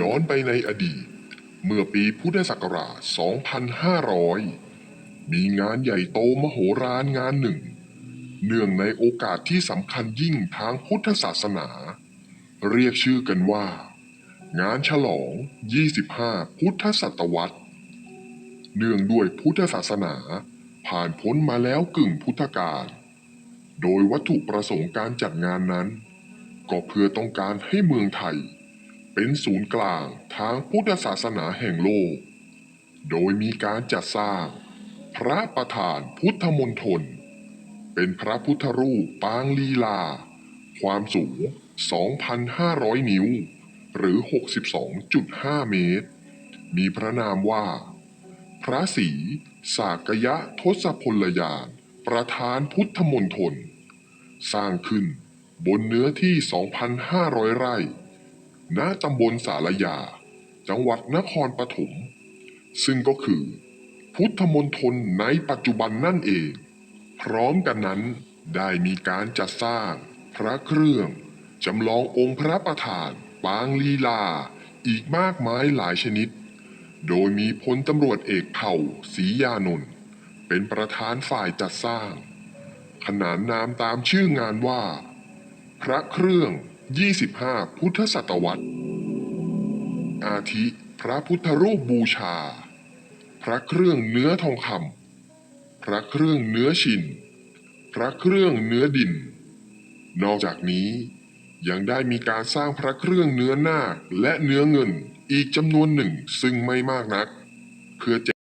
ย้อนไปในอดีต เมื่อปีพุทธศักราช 2500 มีงานใหญ่โตมโหฬารงานหนึ่ง เนื่องในโอกาสที่สำคัญยิ่งทางพุทธศาสนา เรียกชื่อกันว่า งานฉลอง 25 พุทธศตวรรษ เนื่องด้วยพุทธศาสนาผ่านพ้นมาแล้วกึ่งพุทธกาล โดยวัตถุประสงค์การจัดงานนั้น ก็เพื่อต้องการให้เมืองไทย เป็นศูนย์กลางทางพุทธศาสนาแห่งโลก โดยมีการจัดสร้าง พระประธานพุทธมณฑลเป็นพระพุทธรูปปางลีลา ความสูง 2,500 นิ้ว หรือ 62.5 เมตร มีพระนามว่า พระศรีสากยะทศพลยาน ประธานพุทธมณฑลสร้างขึ้นบนเนื้อที่ 2,500 ไร่ ณตำบลสารยา จังหวัดนครปฐม ซึ่งก็คือ พุทธมณฑลในปัจจุบันนั่นเอง พร้อมกันนั้นได้มีการจัดสร้างพระเครื่อง จำลององค์พระประธาน ปางลีลา อีกมากมายหลายชนิด โดยมีพลตำรวจเอกเผ่าศรียานนท์เป็นประธานฝ่ายจัดสร้าง ขนานนามตามชื่องานว่า พระเครื่อง 25 พุทธศตวรรษ อาทิพระพุทธรูปบูชา พระเครื่องเนื้อทองคำพระเครื่องเนื้อชิน พระเครื่องเนื้อดิน นอกจากนี้ยังได้มีการสร้างพระเครื่องเนื้อนาคและเนื้อเงินอีกจำนวนหนึ่งซึ่งไม่มากนัก เพื่อแจก